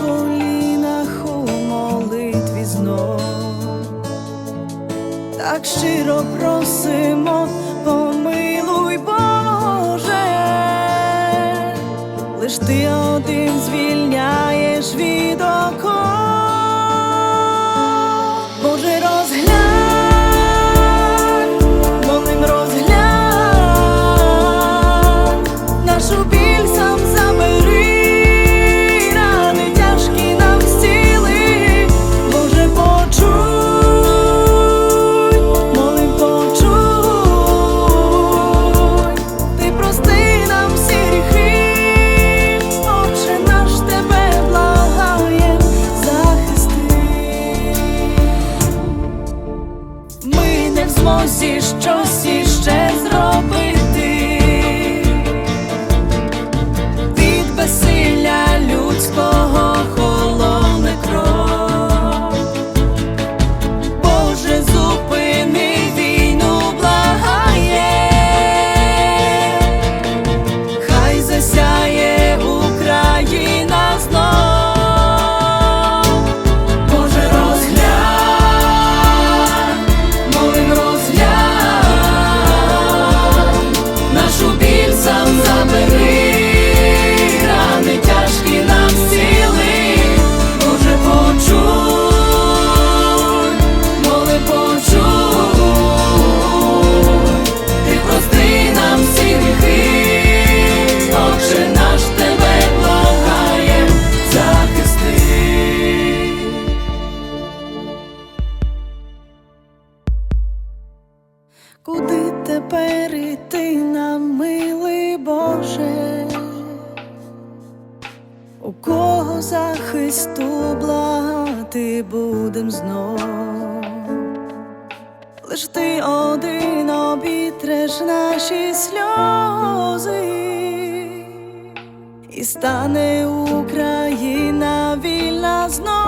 Колінах у молитві знов. Так щиро просимо, в змозі щось іще зробити Куди тепер іти нам, милий Боже? У кого захисту благати будем знов? Лиш ти один обітреш наші сльози, і стане Україна вільна знов.